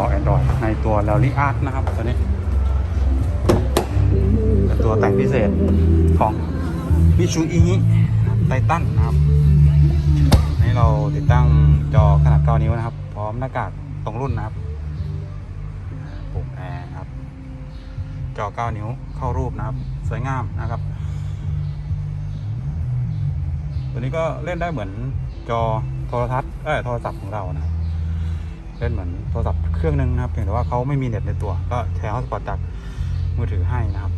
อ Android ในตัว l a l y Art นะครับตัวนี้เป็นตัวแต่งพิเศษของ m i t s u i h i Titan นะครับนี่เราติดตั้งจอขนาด 9 นิ้วนะครับ พร้อมหน้ากากตรงรุ่นนะครับปุ่มแอร์ครับ จอ 9 นิ้วเข้ารูปนะครับ สวยงามนะครับ ตัวนี้ก็เล่นได้เหมือนจอโทรทัศน์เอ้ยโทรศัพท์ของเรานะครับ เล่นเหมือนโทรศัพท์เครื่องหนึงนะครับเพียงแต่ว่าเขาไม่มีเน็ตในตัว ก็แชร์ฮอตสปอตจากมือถือให้นะครับ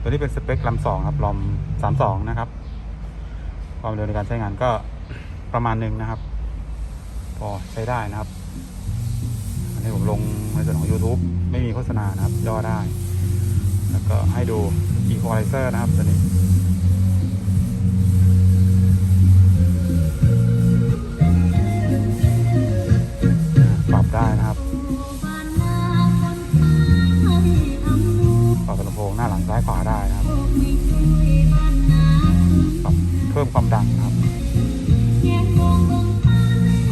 ตัวนี้เป็นสเปคลำสองครับลอมสามสองนะครับ ความเร็วในการใช้งานก็ประมาณหนึ่งนะครับ พอใช้ได้นะครับ อันนี้ผมลงในส่วนของ YouTube ไม่มีโฆษณานะครับย่อได้ แล้วก็ให้ดู Equalizer นะครับตัวนี้ ขวาได้นะครับปรับเพิ่มความดังนะครับ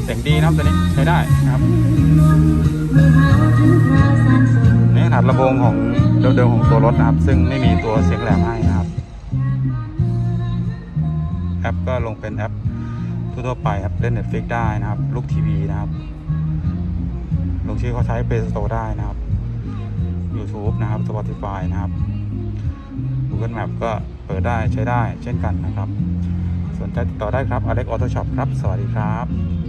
เสียงดีนะครับตัวนี้ใช้ได้นะครับนี่ขนาดลำโพงของเดิมๆของตัวรถนะครับ ซึ่งไม่มีตัวเสียงแหลมให้นะครับ แอปก็ลงเป็นแอปทั่วๆไปครับเล่น Netflix ได้นะครับ ลูกทีวีนะครับลงชื่อเขาใช้ Play Store ได้นะครับ YouTube นะครับ Spotify นะครับ Google Map ก็เปิดได้ใช้ได้เช่นกันนะครับ สนใจติดต่อได้ครับ Alex Auto Shop ครับ สวัสดีครับ